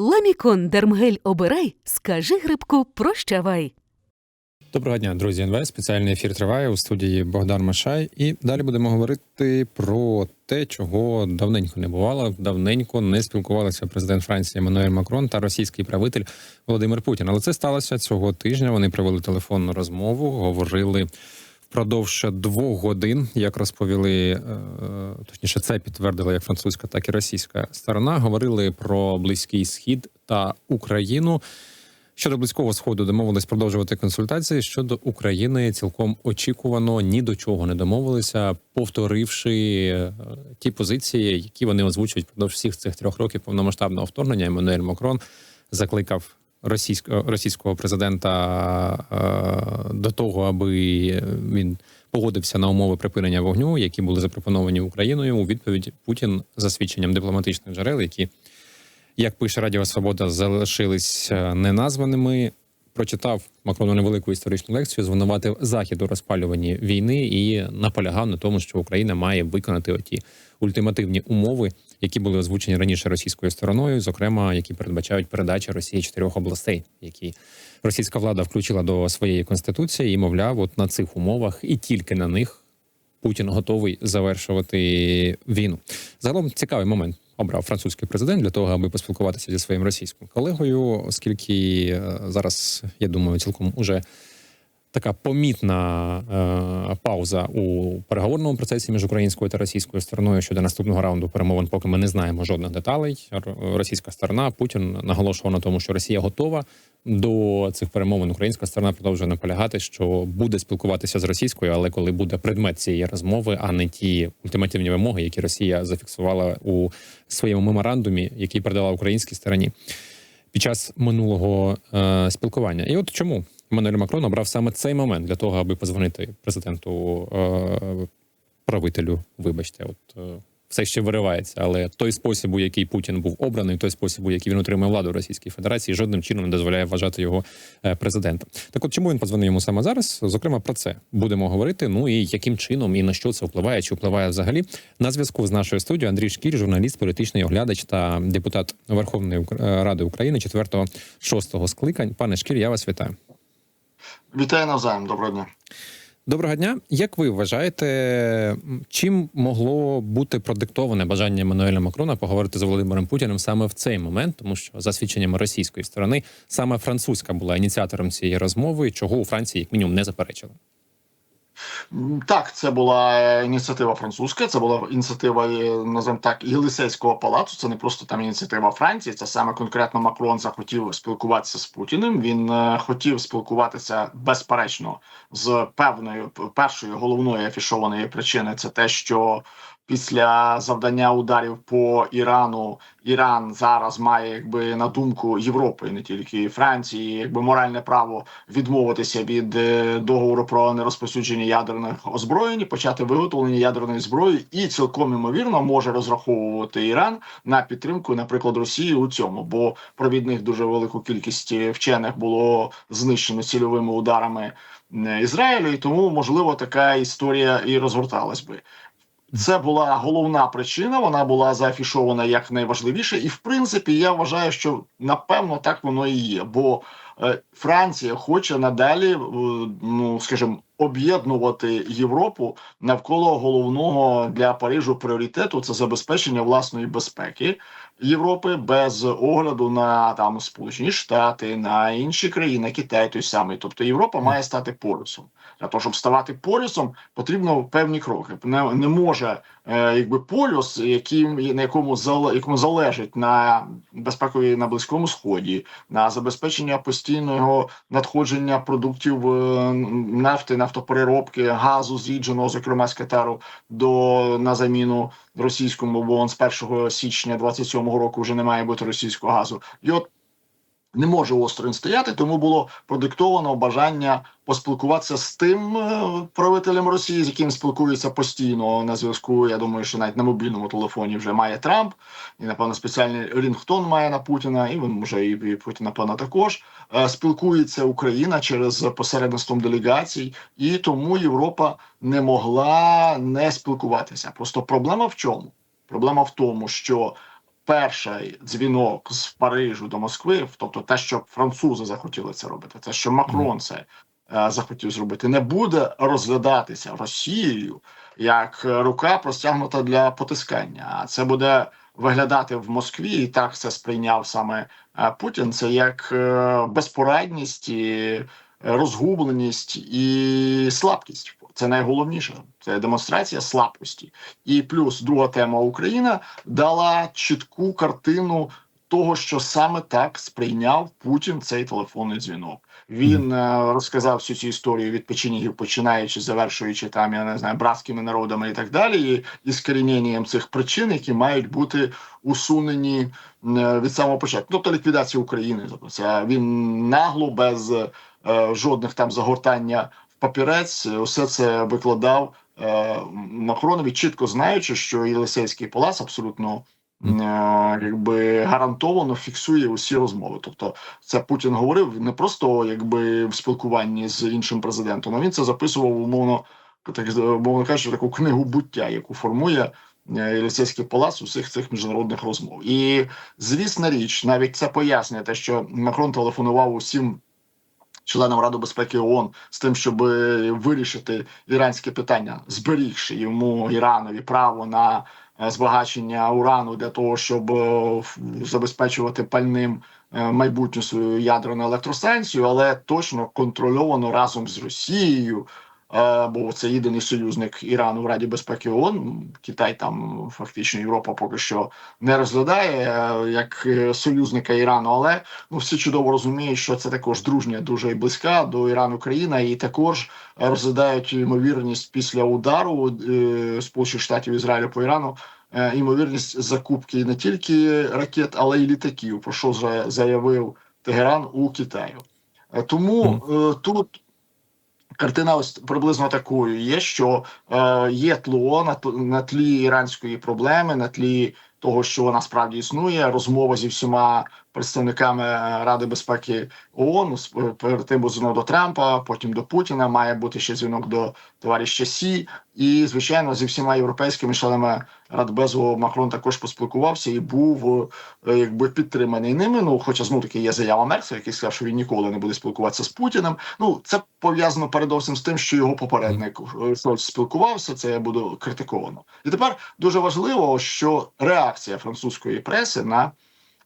Ламікон Дермгель обирай, скажи грибку прощавай. Доброго дня, друзі. НВ. Спеціальний ефір триває у студії Богдан Машай. І далі будемо говорити про те, чого давненько не бувало. Давненько не спілкувалися президент Франції Еммануель Макрон та російський правитель Володимир Путін. Але це сталося цього тижня. Вони провели телефонну розмову, говорили впродовж двох годин. Як розповіли, е, точніше, це підтвердила як французька, так і російська сторона. Говорили про близький схід та Україну. Щодо близького сходу домовились продовжувати консультації. Щодо України цілком очікувано ні до чого не домовилися, повторивши е, ті позиції, які вони озвучують впродовж всіх цих трьох років повномасштабного вторгнення. Еммануель Макрон закликав російського російського президента е, до того, аби він погодився на умови припинення вогню, які були запропоновані Україною. У відповідь Путін за свідченням дипломатичних джерел, які як пише Радіо Свобода, залишились е, неназваними. Прочитав Макрону невелику історичну лекцію, звинуватив захід у розпалюванні війни і наполягав на тому, що Україна має виконати оті ультимативні умови, які були озвучені раніше російською стороною, зокрема, які передбачають передачу Росії чотирьох областей, які російська влада включила до своєї конституції, і мовляв, от на цих умовах і тільки на них Путін готовий завершувати війну. Загалом цікавий момент обрав французький президент для того, аби поспілкуватися зі своїм російським колегою, оскільки е, зараз я думаю, цілком уже така помітна е, пауза у переговорному процесі між українською та російською стороною щодо наступного раунду перемовин, поки ми не знаємо жодних деталей. Російська сторона Путін наголошував на тому, що Росія готова до цих перемовин. Українська сторона продовжує наполягати, що буде спілкуватися з російською, але коли буде предмет цієї розмови, а не ті ультимативні вимоги, які Росія зафіксувала у своєму меморандумі, який передала українській стороні під час минулого е, спілкування. І от чому Еммануель Макрон обрав саме цей момент для того, аби позвонити президенту е, правителю. Вибачте, от е, все ще виривається, але той спосіб, у який Путін був обраний, той спосіб, у який він отримує владу в Російській Федерації, жодним чином не дозволяє вважати його е, президентом. Так, от чому він позвонив йому саме зараз? Зокрема, про це будемо говорити. Ну і яким чином і на що це впливає, чи впливає взагалі на зв'язку з нашою студією Андрій Шкір, журналіст, політичний оглядач та депутат Верховної Ради України 4-6 скликань. Пане Шкір, я вас вітаю. Вітаю навзаєм, доброго дня. Доброго дня. Як ви вважаєте, чим могло бути продиктоване бажання Мануеля Макрона поговорити з Володимиром Путіним саме в цей момент, тому що за свідченнями російської сторони саме французька була ініціатором цієї розмови, чого у Франції як мінімум не заперечили. Так, це була е, ініціатива французька, це була ініціатива, е, називаємо так, Єлисейського палацу. Це не просто там ініціатива Франції. Це саме конкретно Макрон захотів спілкуватися з Путіним. Він е, хотів спілкуватися безперечно з певною першою головною афішованої причини. Це те, що після завдання ударів по Ірану. Іран зараз має якби на думку Європи, не тільки Франції, якби моральне право відмовитися від е, договору про нерозповсюдження ядерних озброєнь, почати виготовлення ядерної зброї, і цілком імовірно може розраховувати Іран на підтримку, наприклад, Росії у цьому, бо провідних дуже велику кількість вчених було знищено цільовими ударами е, Ізраїлю, і тому можливо така історія і розгорталась би. Це була головна причина. Вона була заафішована як найважливіше, і в принципі я вважаю, що напевно так воно і є. Бо е, Франція хоче надалі, е, ну скажімо, об'єднувати Європу навколо головного для Парижу пріоритету це забезпечення власної безпеки Європи без огляду на там Сполучені Штати, на інші країни, Китай той самий. Тобто Європа має стати полюсом. Для того, щоб ставати полюсом, потрібно певні кроки. Не, не може якби полюс, яким на якому якому залежить на безпекові на близькому сході, на забезпечення постійного надходження продуктів е, нафти, нафтопереробки, газу зрідженого, зокрема з Катару, до на заміну російському, бо он з 1 січня 27-го року вже не має бути російського газу. І от не може осторонь стояти, тому було продиктовано бажання поспілкуватися з тим е, правителем Росії, з яким спілкується постійно на зв'язку. Я думаю, що навіть на мобільному телефоні вже має Трамп, і напевно спеціальний рінгтон має на Путіна, і він може і, і Путін, напевно, також Е, спілкується Україна через посередництвом делегацій, і тому Європа не могла не спілкуватися. Просто проблема в чому? Проблема в тому, що перший дзвінок з Парижу до Москви, тобто те, що французи захотіли це робити, те, що Макрон це е, захотів зробити, не буде розглядатися Росією як е, рука простягнута для потискання. А це буде виглядати в Москві, і так це сприйняв саме е, Путін. Це як е, безпорадність, і розгубленість і слабкість. Це найголовніше. Це демонстрація слабкості. І плюс друга тема Україна дала чітку картину того, що саме так сприйняв Путін цей телефонний дзвінок. Він е, розказав всю цю історію від печенігів, починаючи, завершуючи там, я не знаю, братськими народами і так далі, і, і скоріненням цих причин, які мають бути усунені е, від самого початку. Тобто ліквідація України. Тобто це він нагло без жодних там загортання в папірець, е, усе це викладав е, Макронові, чітко знаючи, що Єлисейський палац абсолютно. е, Якби гарантовано фіксує усі розмови, тобто це Путін говорив не просто якби в спілкуванні з іншим президентом, а він це записував умовно, так умовно кажучи, таку книгу буття, яку формує е, Єлисейський палац усіх цих міжнародних розмов. І звісна річ, навіть це пояснює те, що Макрон телефонував усім членам Ради безпеки ООН з тим, щоб вирішити іранське питання, зберігши йому Іранові право на е, збагачення урану для того, щоб е, забезпечувати пальним е, майбутню свою ядерну електростанцію, але точно контрольовано разом з Росією. Бо це єдиний союзник Ірану в Раді безпеки ООН. Китай там фактично Європа поки що не розглядає е, як е, союзника Ірану, але ну всі чудово розуміють, що це також дружня, дуже і близька до Ірану країна, і також розглядають ймовірність після удару е, Сполучених Штатів Ізраїлю по Ірану. Ймовірність закупки не тільки ракет, але й літаків, про що заявив Тегеран у Китаю. Тому е, тут картина ось приблизно такою є, що е, є тло на, на тлі іранської проблеми, на тлі того, що вона справді існує, розмова зі всіма представниками Ради безпеки ООН, е, перед тим був дзвінок до Трампа, потім до Путіна, має бути ще дзвінок до товариша Сі, і звичайно зі всіма європейськими членами Радбезу Макрон також поспілкувався і був е, якби підтриманий ними. Ну, хоча знову таки є заява Мерса, який сказав, що він ніколи не буде спілкуватися з Путіним. Ну це пов'язано передовсім з тим, що його попередник е, Шольц спілкувався. Це буде критиковано. І тепер дуже важливо, що реакція французької преси на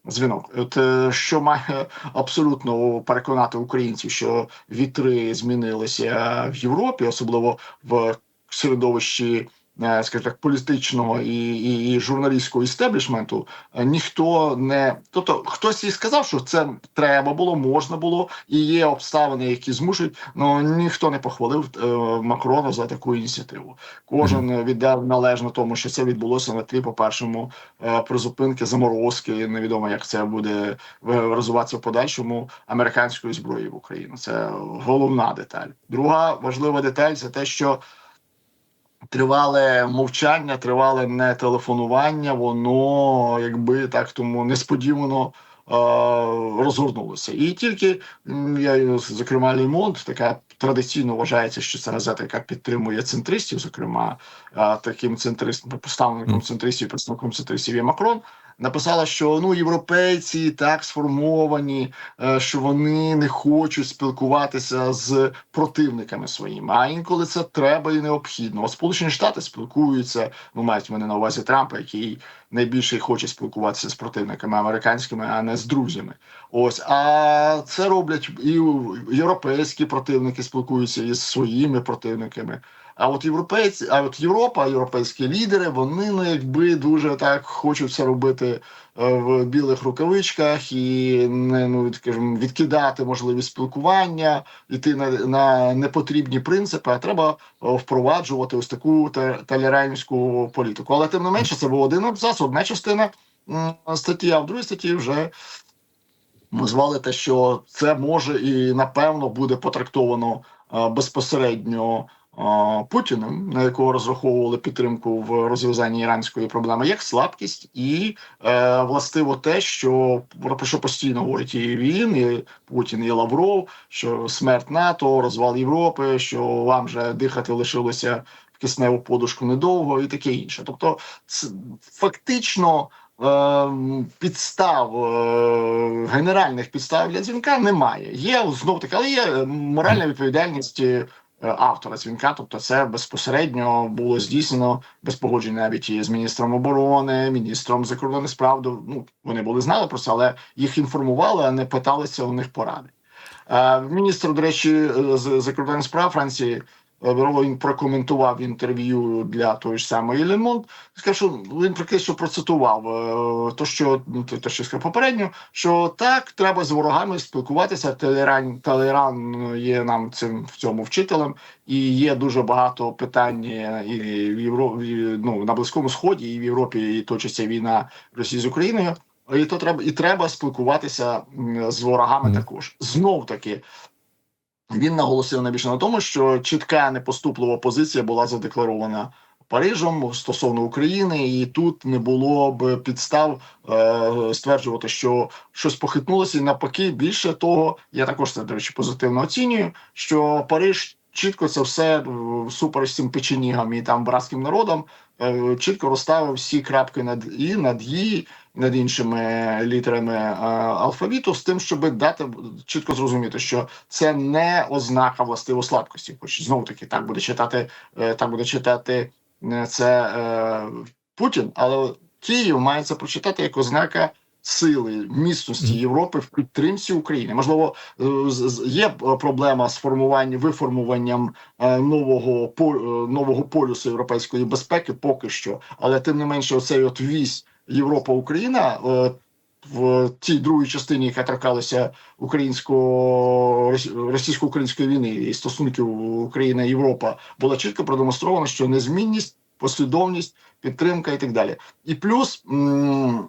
дзвінок, от е, що має абсолютно переконати українців, що вітри змінилися в Європі, особливо в середовищі. Е, Скажімо так, політичного і, і, і журналістського істеблішменту е, ніхто не тобто хтось і сказав, що це треба було, можна було, і є обставини, які змушують. Ну ніхто не похвалив е, Макрона за таку ініціативу. Кожен віддав належно тому, що це відбулося на тлі, по першому е, призупинки заморозки. Невідомо, як це буде розвиватися в подальшому американської зброї в Україну. Це головна деталь. Друга важлива деталь це те, що тривале мовчання, тривале не телефонування, воно якби так тому несподівано. е, Розгорнулося, і тільки я зокрема Лімонт, така традиційно вважається, що це газета, яка підтримує центристів, зокрема е, таким центристом, поставником центристів, представником центристів є Макрон. Написала, що ну європейці так сформовані, е, що вони не хочуть спілкуватися з противниками своїми. А інколи це треба і необхідно. От Сполучені Штати спілкуються, ну мають мене на увазі Трампа, який найбільше хоче спілкуватися з противниками американськими, а не з друзями. Ось а це роблять і європейські противники спілкуються із своїми противниками. А от європейці, а от Європа, європейські лідери, вони ну якби дуже так хочуть це робити е, в білих рукавичках і не ну скажімо, відкидати можливість спілкування, йти на, на непотрібні принципи. А треба е, впроваджувати ось таку та- толерантську політику. Але тим не менше, це був один абзац, одна частина статті, а в другій статті вже. Ми звали те, що це може і напевно буде потрактовано е, безпосередньо е, Путіним, на якого розраховували підтримку в розв'язанні іранської проблеми, як слабкість, і е, властиво те, що про що постійно говорить і він, і Путін, і Лавров, що смерть НАТО, розвал Європи, що вам же дихати лишилося в кисневу подушку недовго, і таке інше. Тобто, це фактично підстав, е, генеральних підстав для дзвінка немає. Є знов таки, але є е, моральна відповідальність е, автора дзвінка. Тобто, це безпосередньо було здійснено без погодження навіть і з міністром оборони, міністром закордонних справ. Ну вони були знали про це, але їх інформували, а не питалися у них поради. Е, Міністр, до речі, е, з закордонних справ Франції е, він прокоментував інтерв'ю для тої ж самої Лемонт. Сказав, що він практично процитував е, то, що ну, те, що сказав попередньо, що так треба з ворогами спілкуватися. Телеран Телеран є нам цим в цьому вчителем, і є дуже багато питань е, і в Європі ну на близькому сході, і в Європі і точиться війна Росії з Україною. І то треба і треба спілкуватися з ворогами Мгм. також. Знов таки він наголосив найбільше на тому, що чітка непоступлива позиція була задекларована Парижем стосовно України, і тут не було б підстав е, стверджувати, що щось похитнулося, і навпаки, більше того, я також це до речі позитивно оцінюю, що Париж. Чітко це все е, всупереч цим печенігам і там братським народам е, чітко розставив всі крапки над і над «і», над іншими літерами е, алфавіту, з тим, щоб дати чітко зрозуміти, що це не ознака властиво слабкості. Хоч знову таки так буде читати, так буде читати це Путін, але Київ має це прочитати як ознака. Сили міцності Європи в підтримці України. Можливо е, є проблема з формуванням виформуванням е, нового е, нового полюсу європейської безпеки, поки що, але тим не менше, оцей от вісь Європа Україна в тій другій частині, яка торкалася українсько російсько-української війни і стосунків Україна Європа, була чітко продемонстрована, що незмінність, послідовність, підтримка і так далі. І плюс, м,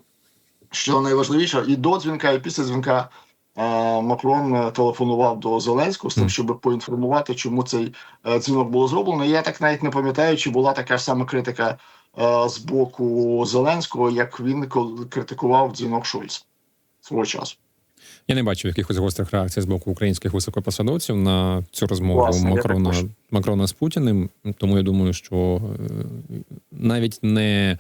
що найважливіше, і до дзвінка, і після дзвінка. е, Макрон е, телефонував до Зеленського з тим, щоб поінформувати, чому цей е, дзвінок було зроблено. Я так навіть не пам'ятаю, чи була така ж сама критика з боку Зеленського, як він критикував дзвінок Шольц свого часу. Я не бачив якихось гострих реакцій з боку українських високопосадовців на цю розмову Власне, Макрона. Макрона з Путіним. Тому я думаю, що навіть не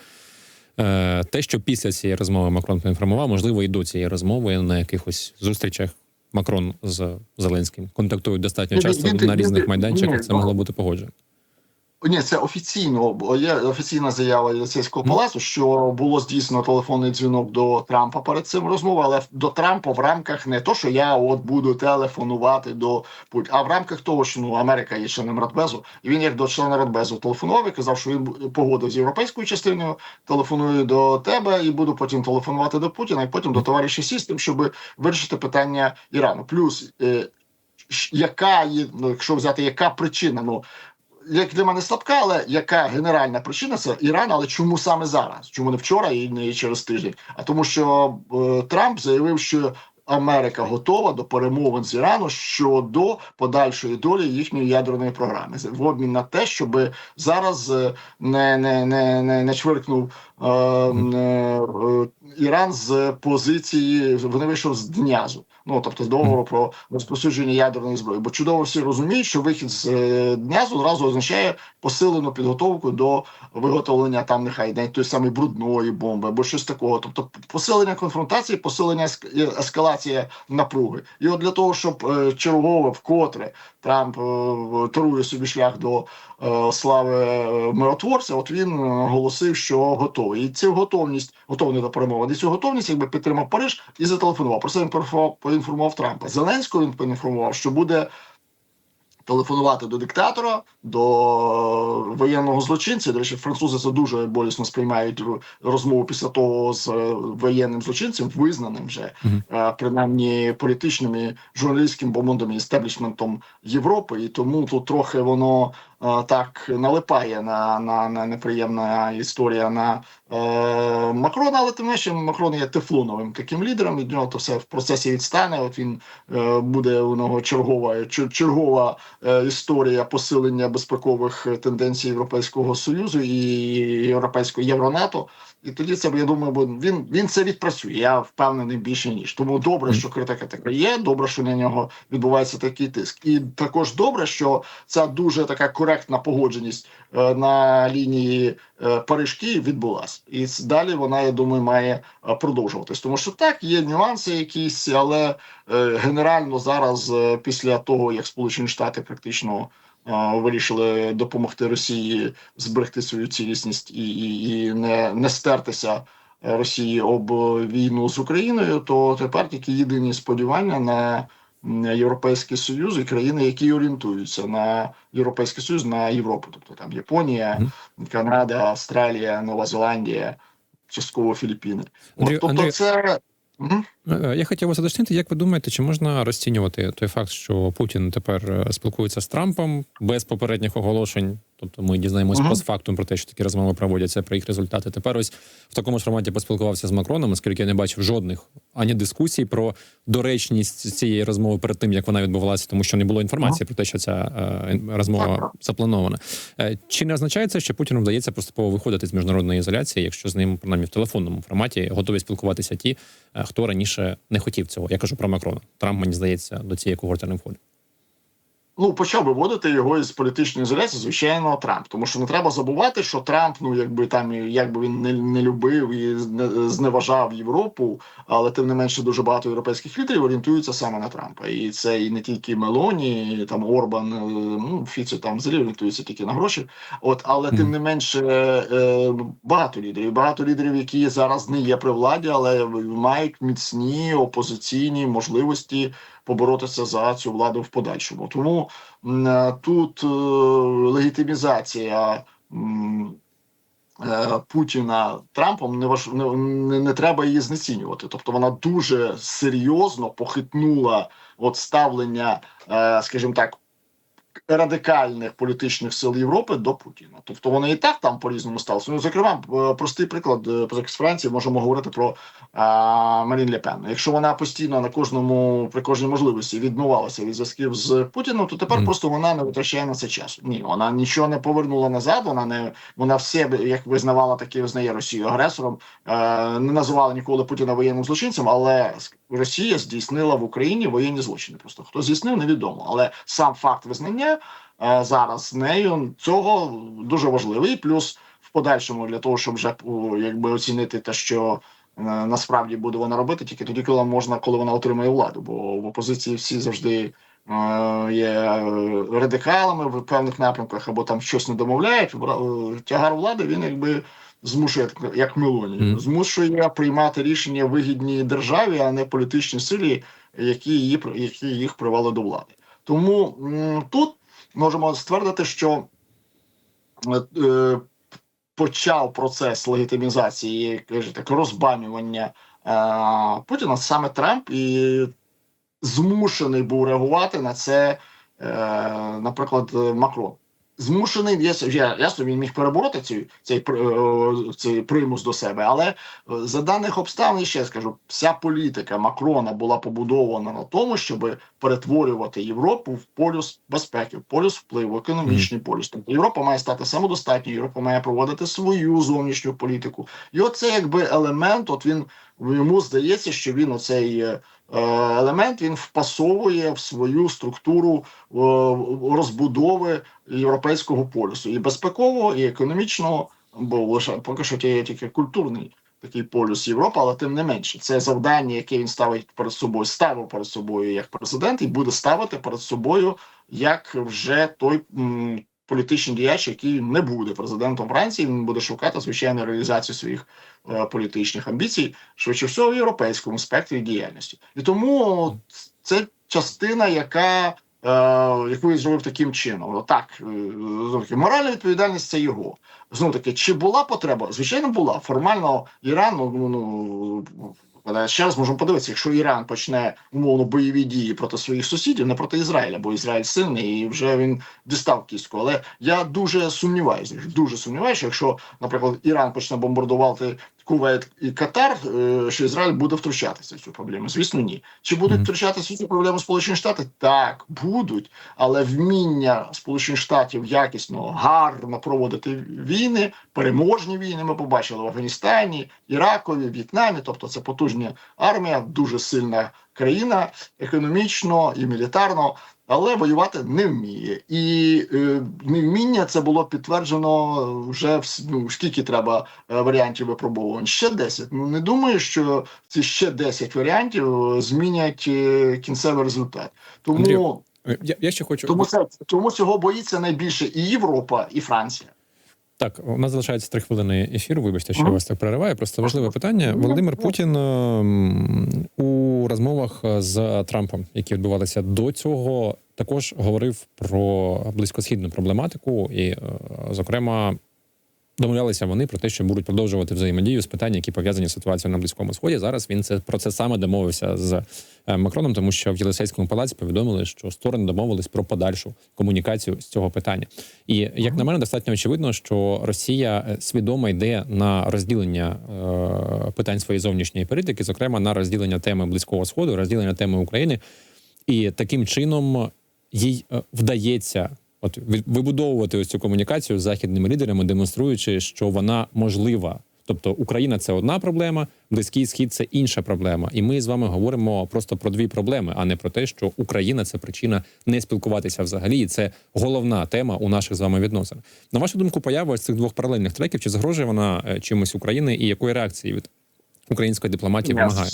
те, що після цієї розмови Макрон поінформував, можливо, і до цієї розмови на якихось зустрічах Макрон з Зеленським контактують достатньо часто на різних майданчиках. Це ну, могло бути погоджено. Ні, це офіційно бо є офіційна заява Єлисейського палацу, що було здійснено телефонний дзвінок до Трампа перед цим розмовою, але до Трампа в рамках не то, що я от буду телефонувати до Путіна, а в рамках того, що ну Америка є членом Радбезу, і він як до члена Радбезу телефонував і казав, що він погодив з європейською частиною, телефоную до тебе і буду потім телефонувати до Путіна, і потім до товариша Сі з тим, щоб вирішити питання Ірану. Плюс е, яка ну, якщо взяти, яка причина? Ну як для мене слабка, але яка генеральна причина це Іран, але чому саме зараз? Чому не вчора і не через тиждень? А тому, що е, Трамп заявив, що Америка готова до перемовин з Ірану щодо подальшої долі їхньої ядерної програми в обмін на те, щоб зараз е, не, не, не, не, не чвиркнув Іран з позиції, вони вийшов з Днязу. Ну тобто з договору про розповсюдження ядерної зброї. Бо чудово всі розуміють, що вихід з е, Днязу одразу означає посилену підготовку до виготовлення там нехай навіть тої самої брудної бомби або щось такого. Тобто посилення конфронтації, посилення еск- е, ескалація напруги. І от для того, щоб е, чергове вкотре Трамп е, торує собі шлях до е, слави е, миротворця, от він е, оголосив, що готовий. І цю готовність, готовний до перемовин, і цю готовність якби підтримав Париж і зателефонував. Про це він поінформував- Трампа. Зеленського він поінформував, що буде телефонувати до диктатора, до воєнного злочинця. До речі, французи це дуже болісно сприймають розмову після того з е, воєнним злочинцем, визнаним вже Мгм. е, принаймні політичним і журналістським бомондом і істеблішментом Європи, і тому тут трохи воно так налипає на, на, на неприємна історія на е, Макрона, але тим не менше Макрон є тефлоновим таким лідером. Від нього то все в процесі відстане. От він е, буде у нього чергова чер- чергова е, історія посилення безпекових е, тенденцій Європейського союзу і європейського євронато. І тоді це я думаю, бо він він це відпрацює. Я впевнений більше ніж. Тому добре, що критика така є. Добре, що на нього відбувається такий тиск. І також добре, що ця дуже така коректна погодженість е, на лінії е, Париж Київ відбулася. І далі вона, я думаю, має е, продовжуватись. Тому що так є нюанси якісь, але е, генерально зараз, е, після того як Сполучені Штати практично вирішили допомогти Росії зберегти свою цілісність і, і, і не, не стертися е, Росії об війну з Україною, то тепер тільки єдині сподівання на Європейський Союз і країни, які орієнтуються на Європейський Союз, на Європу, тобто там Японія, Канада, Австралія, Нова Зеландія, частково Філіппіни. От, тобто, це Е, Я хотів вас уточнити, як ви думаєте, чи можна розцінювати той факт, що Путін тепер е, спілкується з Трампом без попередніх оголошень? Тобто ми дізнаємось Мгм. постфактум про те, що такі розмови проводяться про їх результати. Тепер ось в такому ж форматі поспілкувався з Макроном, оскільки я не бачив жодних ані дискусій про доречність цієї розмови перед тим, як вона відбувалася, тому що не було інформації про те, що ця е, розмова запланована. Е, Чи не означає це, що Путіну вдається поступово виходити з міжнародної ізоляції, якщо з ним принаймні в телефонному форматі готові спілкуватися ті, е, хто раніше не хотів цього? Я кажу про Макрона. Трамп, мені здається, до цієї когорти не входить. Ну, почав виводити його із політичної ізоляції, звичайно, Трамп. Тому що не треба забувати, що Трамп, ну якби там як би він не, не любив і не- зневажав Європу, але тим не менше дуже багато європейських лідерів орієнтуються саме на Трампа. І це і не тільки Мелоні, і там Орбан, е, ну Фіцо там взагалі орієнтується тільки на гроші. От, але тим не менше е, багато лідерів, багато лідерів, які зараз не є при владі, але мають міцні опозиційні можливості поборотися за цю владу в подальшому. Тому е, тут е, легітимізація. е, Путіна Трампом не важ не, не, треба її знецінювати. Тобто вона дуже серйозно похитнула от ставлення, скажімо так, радикальних політичних сил Європи до Путіна. Тобто вони і так там по різному сталося. Ну, зокрема, е, простий приклад е, з Франції можемо говорити про а, Марін Ле Пен. Якщо вона постійно на кожному при кожній можливості відмивалася від зв'язків з Путіним, то тепер Мгм. просто вона не витрачає на це часу. Ні, вона нічого не повернула назад. Вона не вона все як визнавала, так і визнає Росію агресором. Е, не називала ніколи Путіна воєнним злочинцем, але Росія здійснила в Україні воєнні злочини. Просто хто здійснив, невідомо. Але сам факт визнання е, зараз нею цього дуже важливий. Плюс в подальшому для того, щоб вже якби оцінити те, що е, насправді буде вона робити, тільки тоді, коли можна, коли вона отримає владу. Бо в опозиції всі завжди. е, Є радикалами в певних напрямках або там щось не домовляють. Тягар влади він якби змушує як- як Мелоні, Мгм. змушує приймати рішення вигідні державі, а не політичній силі, які її які їх привели до влади. Тому тут можемо ствердити, що е, е, почав процес легітимізації, так, розбанювання е, Путіна саме Трамп і змушений був реагувати на це, е, наприклад, Макрон. Змушений я, я ясно, він міг перебороти цей, цей, е, цей примус до себе, але е, за даних обставин ще скажу, вся політика Макрона була побудована на тому, щоб перетворювати Європу в полюс безпеки, в полюс впливу, економічний полюс. Тобто Європа має стати самодостатньою, Європа має проводити свою зовнішню політику. І оце якби елемент. От він йому здається, що він оцей. Е, Елемент він впасовує в свою структуру е, розбудови європейського полюсу і безпекового, і економічного, бо лише поки що є тільки культурний такий полюс Європи, але тим не менше, це завдання, яке він ставить перед собою, ставив перед собою як президент, і буде ставити перед собою як вже той політичний діяч, який не буде президентом Франції. Він буде шукати звичайно реалізацію своїх е, політичних амбіцій, швидше всього в європейському спектрі діяльності. І тому це частина, яка е, яку він зробив таким чином. Так, е, моральна відповідальність це його. Знову таки, чи була потреба? Звичайно, була. Формально Іран, ну, ну але ще раз можемо подивитися, якщо Іран почне умовно бойові дії проти своїх сусідів, не проти Ізраїля, бо Ізраїль сильний і вже він дістав кістку. Але я дуже сумніваюся, дуже сумніваюся, якщо, наприклад, Іран почне бомбардувати Кувейт і Катар, е, що Ізраїль буде втручатися в цю проблему. Звісно, ні. Чи будуть втручатися в цю проблему Сполучені Штати? Так, будуть, але вміння Сполучених Штатів якісно, гарно проводити війни, переможні війни. Ми побачили в Афганістані, Іракові, В'єтнамі. Тобто, це потужна армія, дуже сильна країна економічно і мілітарно. Але воювати не вміє, і е, невміння це було підтверджено вже в ну, скільки треба е, варіантів випробовувань. Ще 10. Ну не думаю, що ці ще 10 варіантів е, змінять е, кінцевий результат. Тому Андрію, Е, Я, я ще хочу тому це тому цього боїться найбільше і Європа, і Франція. Так, у нас залишається три хвилини ефіру. Вибачте, що я вас так перериваю. Просто важливе питання. Ну, Володимир ну. Путін ем, у розмовах з Трампом, які відбувалися до цього, також говорив про близькосхідну проблематику, і, е, зокрема, домовлялися вони про те, що будуть продовжувати взаємодію з питань, які пов'язані з ситуацією на близькому сході. Зараз він це про це саме домовився з е, Макроном, тому що в Єлисейському палаці повідомили, що сторони домовились про подальшу комунікацію з цього питання. І як на мене, достатньо очевидно, що Росія е, свідомо йде на розділення е, питань своєї зовнішньої політики, зокрема на розділення теми близького сходу, розділення теми України, і таким чином їй вдається. От ви- вибудовувати ось цю комунікацію з західними лідерами, демонструючи, що вона можлива. Тобто Україна це одна проблема, близький схід це інша проблема. І ми з вами говоримо просто про дві проблеми, а не про те, що Україна це причина не спілкуватися взагалі. І це головна тема у наших з вами відносин. На вашу думку, поява ось цих двох паралельних треків чи загрожує вона е, чимось України, і якої реакції від української дипломатії вимагає?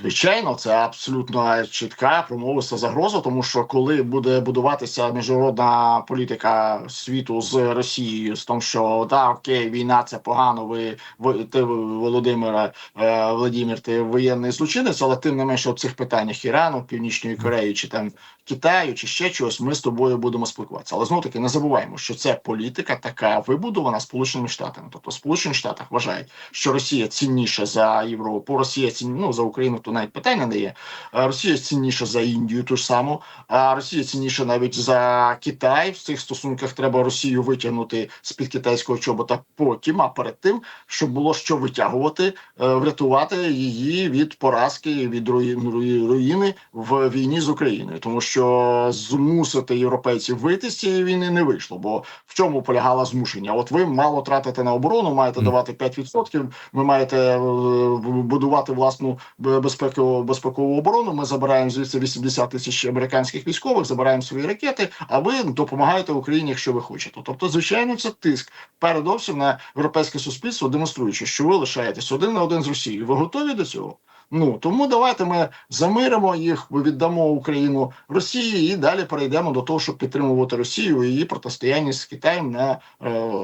Звичайно, це абсолютно чітка промовиста загроза, тому що коли буде будуватися міжнародна політика світу з Росією, з тому, що да, окей, війна це погано. Ви, ви ти Володимире е, Владимир, ти воєнний злочинець, але тим не менше в цих питаннях Ірану, Північної Кореї чи там Китаю, чи ще чогось, ми з тобою будемо спілкуватися. Але знову таки не забуваємо, що це політика така вибудована Сполученими Штатами. Тобто, в Сполучених Штатах вважають, що Росія цінніша за Європу, Росія цін... ну, за Україну, то навіть питання не є. Росія цінніша за Індію, ту ж саму, а Росія цінніша навіть за Китай. В цих стосунках треба Росію витягнути з під китайського чобота потім, а перед тим, щоб було що витягувати, е, врятувати її від поразки, від руї- руї- руїни в війні з Україною, тому що змусити європейців вийти з цієї війни не вийшло. Бо в чому полягало змушення? От ви мало тратите на оборону, маєте давати 5%, Ви маєте е, будувати власну б- безпекову безпекову оборону. Ми забираємо звідси 80 тисяч американських військових, забираємо свої ракети. А ви допомагаєте Україні, якщо ви хочете. Тобто, звичайно, це тиск передовсім на європейське суспільство, демонструючи, що ви лишаєтесь один на один з Росією. Ви готові до цього? Ну тому давайте ми замиримо їх, віддамо Україну Росії і далі перейдемо до того, щоб підтримувати Росію і її протистояння з Китаєм на е,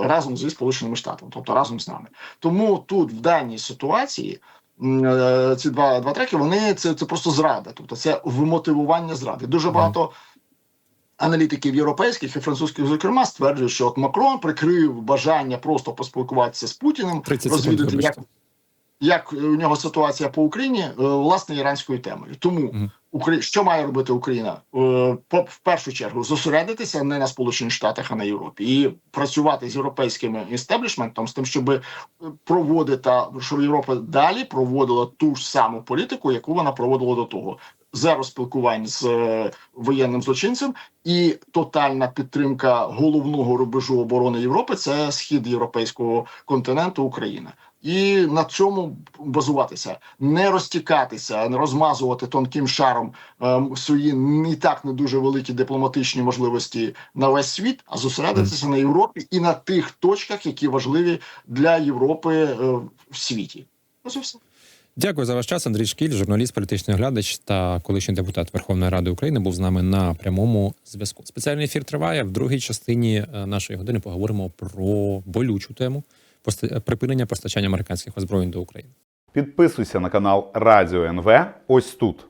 разом зі Сполученими Штатами, тобто разом з нами. Тому тут в даній ситуації. Е, Ці два два треки вони це, це просто зрада, тобто це вмотивування зради. Дуже багато аналітиків європейських і французьких, зокрема, стверджують, що от Макрон прикрив бажання просто поспілкуватися з Путіним, розвідати, як, як у нього ситуація по Україні, е, власне, іранською темою. Тому Мгм. Украї... що має робити Україна? Е, В першу чергу зосередитися не на Сполучених Штатах, а на Європі, і працювати з європейським істеблішментом з тим, щоб проводити щоб Європа далі проводила ту ж саму політику, яку вона проводила до того. Зеро спілкувань з е, воєнним злочинцем і тотальна підтримка головного рубежу оборони Європи це схід європейського континенту Україна. І на цьому базуватися, не розтікатися, не розмазувати тонким шаром ем, свої не так не дуже великі дипломатичні можливості на весь світ, а зосередитися на Європі і на тих точках, які важливі для Європи е, в світі. Ось і все. Дякую за ваш час. Андрій Шкіль, журналіст, політичний оглядач та колишній депутат Верховної Ради України, був з нами на прямому зв'язку. Спеціальний ефір триває. В другій частині е, нашої години поговоримо про болючу тему поста- припинення постачання американських озброєнь до України. Підписуйся на канал Радіо НВ ось тут.